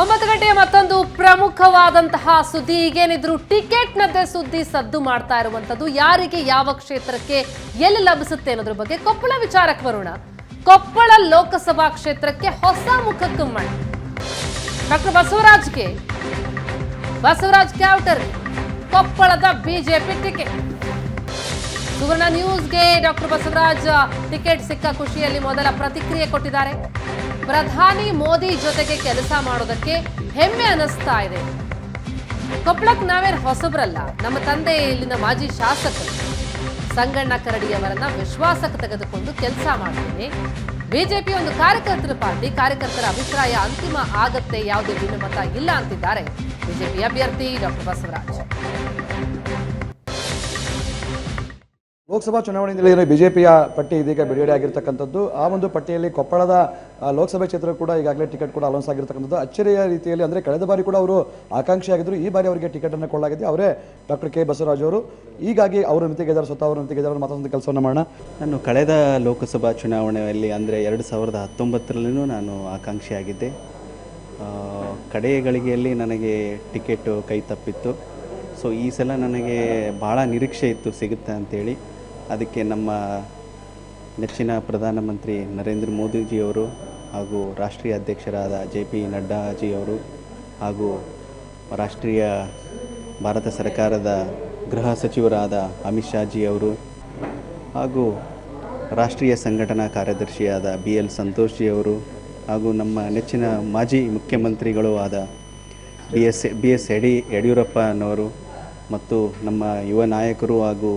ಒಂಬತ್ತು ಗಂಟೆಯ ಮತ್ತೊಂದು ಪ್ರಮುಖವಾದಂತಹ ಸುದ್ದಿ. ಈಗೇನಿದ್ರು ಟಿಕೆಟ್ನದ್ದೇ ಸುದ್ದಿ ಸದ್ದು ಮಾಡ್ತಾ ಇರುವಂತದ್ದು ಯಾರಿಗೆ ಯಾವ ಕ್ಷೇತ್ರಕ್ಕೆ ಎಲ್ಲಿ ಲಭಿಸುತ್ತೆ ಅನ್ನೋದ್ರ ಬಗ್ಗೆ ಕೊಪ್ಪಳ ವಿಚಾರಕ್ಕೆ ಬರೋಣ. ಕೊಪ್ಪಳ ಲೋಕಸಭಾ ಕ್ಷೇತ್ರಕ್ಕೆ ಹೊಸ ಮುಖ ಮಳೆ ಡಾಕ್ಟರ್ ಬಸವರಾಜ್ಗೆ. ಬಸವರಾಜ್ ಕ್ಯಾವ್ಟರ್ ಕೊಪ್ಪಳದ ಬಿಜೆಪಿ ಟಿಕೆಟ್. ಸುವರ್ಣ ನ್ಯೂಸ್ಗೆ ಡಾಕ್ಟರ್ ಬಸವರಾಜ್ ಟಿಕೆಟ್ ಸಿಕ್ಕ ಖುಷಿಯಲ್ಲಿ ಮೊದಲ ಪ್ರತಿಕ್ರಿಯೆ ಕೊಟ್ಟಿದ್ದಾರೆ. ಪ್ರಧಾನಿ ಮೋದಿ ಜೊತೆಗೆ ಕೆಲಸ ಮಾಡೋದಕ್ಕೆ ಹೆಮ್ಮೆ ಅನಿಸ್ತಾ ಇದೆ. ಕೊಪ್ಪಳಕ್ಕೆ ನಾವೇನು ಹೊಸಬ್ರಲ್ಲ, ನಮ್ಮ ತಂದೆ ಇಲ್ಲಿನ ಮಾಜಿ ಶಾಸಕರು ಸಂಗಣ್ಣ ಕರಡಿಯವರನ್ನ ವಿಶ್ವಾಸಕ್ಕೆ ತೆಗೆದುಕೊಂಡು ಕೆಲಸ ಮಾಡ್ತೀನಿ. ಬಿಜೆಪಿ ಒಂದು ಕಾರ್ಯಕರ್ತರ ಪಾರ್ಟಿ, ಕಾರ್ಯಕರ್ತರ ಅಭಿಪ್ರಾಯ ಅಂತಿಮ ಆಗತ್ತೆ, ಯಾವುದೇ ಭಿನ್ನಮತ ಇಲ್ಲ ಅಂತಿದ್ದಾರೆ. ಬಿಜೆಪಿ ಅಭ್ಯರ್ಥಿ ಡಾಕ್ಟರ್ ಬಸವರಾಜ್. ಲೋಕಸಭಾ ಚುನಾವಣೆಯಲ್ಲಿ ಬಿಜೆಪಿಯ ಪಟ್ಟಿ ಇದೀಗ ಬಿಡುಗಡೆ ಆಗಿರ್ತಕ್ಕಂಥದ್ದು. ಆ ಒಂದು ಪಟ್ಟಿಯಲ್ಲಿ ಕೊಪ್ಪಳದ ಲೋಕಸಭಾ ಕ್ಷೇತ್ರ ಕೂಡ ಈಗಾಗಲೇ ಟಿಕೆಟ್ ಕೂಡ ಅಲೌನ್ಸ್ ಆಗಿರ್ತಕ್ಕಂಥದ್ದು. ಅಚ್ಚರಿಯ ರೀತಿಯಲ್ಲಿ ಅಂದರೆ ಕಳೆದ ಬಾರಿ ಕೂಡ ಅವರು ಆಕಾಂಕ್ಷಿಯಾಗಿದ್ದರು ಈ ಬಾರಿ ಅವರಿಗೆ ಟಿಕೆಟ್ ಅನ್ನು ಕೊಳ್ಳಾಗಿದೆ ಅವರೇ ಡಾಕ್ಟರ್ ಕೆ ಬಸವರಾಜ್ ಅವರು. ಹೀಗಾಗಿ ಅವರು ಮಿತಿಗೆದಾರ ಸ್ವತಃ ಅವರು ಮಾತ್ರ ಮತ್ತೊಂದು ಕೆಲಸವನ್ನು ಮಾಡೋಣ. ನಾನು ಕಳೆದ ಲೋಕಸಭಾ ಚುನಾವಣೆಯಲ್ಲಿ ಅಂದರೆ ಎರಡು ಸಾವಿರದ ಹತ್ತೊಂಬತ್ತರಲ್ಲೂ ನಾನು ಆಕಾಂಕ್ಷಿಯಾಗಿದ್ದೆ. ಕಡೆಯ ಗಳಿಗೆಯಲ್ಲಿ ನನಗೆ ಟಿಕೆಟು ಕೈ ತಪ್ಪಿತ್ತು. ಸೊ, ಈ ಸಲ ನನಗೆ ಭಾಳ ನಿರೀಕ್ಷೆ ಇತ್ತು ಸಿಗುತ್ತೆ ಅಂತೇಳಿ. ಅದಕ್ಕೆ ನಮ್ಮ ನೆಚ್ಚಿನ ಪ್ರಧಾನಮಂತ್ರಿ ನರೇಂದ್ರ ಮೋದಿಜಿಯವರು ಹಾಗೂ ರಾಷ್ಟ್ರೀಯ ಅಧ್ಯಕ್ಷರಾದ ಜೆ ಪಿ ನಡ್ಡಾಜಿಯವರು ಹಾಗೂ ರಾಷ್ಟ್ರೀಯ ಭಾರತ ಸರ್ಕಾರದ ಗೃಹ ಸಚಿವರಾದ ಅಮಿತ್ ಶಾಜಿಯವರು ಹಾಗೂ ರಾಷ್ಟ್ರೀಯ ಸಂಘಟನಾ ಕಾರ್ಯದರ್ಶಿಯಾದ ಬಿ ಎಲ್ ಸಂತೋಷ್ಜಿಯವರು ಹಾಗೂ ನಮ್ಮ ನೆಚ್ಚಿನ ಮಾಜಿ ಮುಖ್ಯಮಂತ್ರಿಗಳು ಆದ B S B S Yedi ಯಡಿಯೂರಪ್ಪನವರು ಮತ್ತು ನಮ್ಮ ಯುವ ನಾಯಕರು ಹಾಗೂ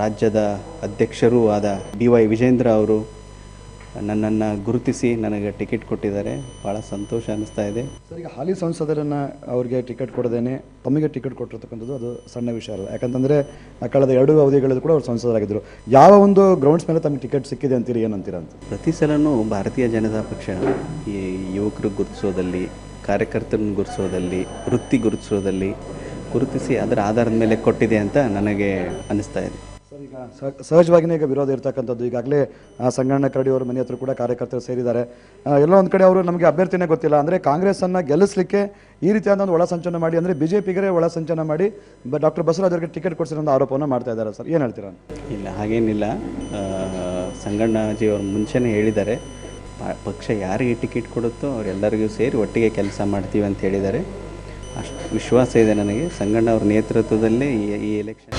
ರಾಜ್ಯದ ಅಧ್ಯಕ್ಷರೂ ಆದ ಬಿ ವೈ ವಿಜೇಂದ್ರ ಅವರು ನನ್ನನ್ನು ಗುರುತಿಸಿ ನನಗೆ ಟಿಕೆಟ್ ಕೊಟ್ಟಿದ್ದಾರೆ. ಭಾಳ ಸಂತೋಷ ಅನ್ನಿಸ್ತಾ ಇದೆ. ಸರ್ ಈಗ ಹಾಲಿ ಸಂಸದರನ್ನು ಅವರಿಗೆ ಟಿಕೆಟ್ ಕೊಡದೇನೆ ತಮಗೆ ಟಿಕೆಟ್ ಕೊಟ್ಟಿರ್ತಕ್ಕಂಥದ್ದು ಅದು ಸಣ್ಣ ವಿಷಯ ಅಲ್ಲ. ಯಾಕಂತಂದರೆ ಕಳೆದ ಎರಡು ಅವಧಿಗಳಲ್ಲಿ ಕೂಡ ಅವರು ಸಂಸದರಾಗಿದ್ದರು. ಯಾವ ಒಂದು ಗ್ರೌಂಡ್ಸ್ ಮೇಲೆ ತಮಗೆ ಟಿಕೆಟ್ ಸಿಕ್ಕಿದೆ ಅಂತೀರಿ ಏನಂತೀರ ಅಂತ? ಪ್ರತಿ ಸಲನೂ ಭಾರತೀಯ ಜನತಾ ಪಕ್ಷ ಈ ಯುವಕರು ಗುರುತಿಸೋದಲ್ಲಿ ಕಾರ್ಯಕರ್ತರನ್ನ ಗುರುತಿಸೋದಲ್ಲಿ ವೃತ್ತಿ ಗುರುತಿಸೋದಲ್ಲಿ ಗುರುತಿಸಿ ಅದರ ಆಧಾರದ ಮೇಲೆ ಕೊಟ್ಟಿದೆ ಅಂತ ನನಗೆ ಅನ್ನಿಸ್ತಾ ಇದೆ. ಸಹಜವಾಗಿಯೇ ಈಗ ವಿರೋಧ ಇರ್ತಕ್ಕಂಥದ್ದು. ಈಗಾಗಲೇ ಸಂಗಣ್ಣ ಕರಡಿ ಮನೆ ಹತ್ರ ಕೂಡ ಕಾರ್ಯಕರ್ತರು ಸೇರಿದ್ದಾರೆ. ಎಲ್ಲೋ ಒಂದು ಕಡೆ ಅವರು ನಮಗೆ ಅಭ್ಯರ್ಥಿನೇ ಗೊತ್ತಿಲ್ಲ. ಅಂದರೆ ಕಾಂಗ್ರೆಸ್ಸನ್ನು ಗೆಲ್ಲಿಸಲಿಕ್ಕೆ ಈ ರೀತಿಯಾದ ಒಂದು ಒಳ ಸಂಚಲನ ಮಾಡಿ, ಅಂದರೆ ಬಿ ಜೆ ಪಿಗರೇ ಒಳ ಸಂಚಲನ ಮಾಡಿ ಡಾಕ್ಟರ್ ಬಸವರಾಜ್ ಅವರಿಗೆ ಟಿಕೆಟ್ ಕೊಡಿಸಿರೋ ಆರೋಪವನ್ನು ಮಾಡ್ತಾ ಇದ್ದಾರೆ ಸರ್. ಏನು ಹೇಳ್ತೀರಾ? ಇಲ್ಲ, ಹಾಗೇನಿಲ್ಲ. ಸಂಗಣ್ಣಜಿ ಅವರು ಮುಂಚೆನೇ ಹೇಳಿದ್ದಾರೆ. ಪಕ್ಷ ಯಾರಿಗೆ ಟಿಕೆಟ್ ಕೊಡುತ್ತೋ ಅವರೆಲ್ಲರಿಗೂ ಸೇರಿ ಒಟ್ಟಿಗೆ ಕೆಲಸ ಮಾಡ್ತೀವಿ ಅಂತ ಹೇಳಿದ್ದಾರೆ. ಅಷ್ಟು ವಿಶ್ವಾಸ ಇದೆ ನನಗೆ. ಸಂಗಣ್ಣ ಅವ್ರ ನೇತೃತ್ವದಲ್ಲೇ ಈ ಎಲೆಕ್ಷನ್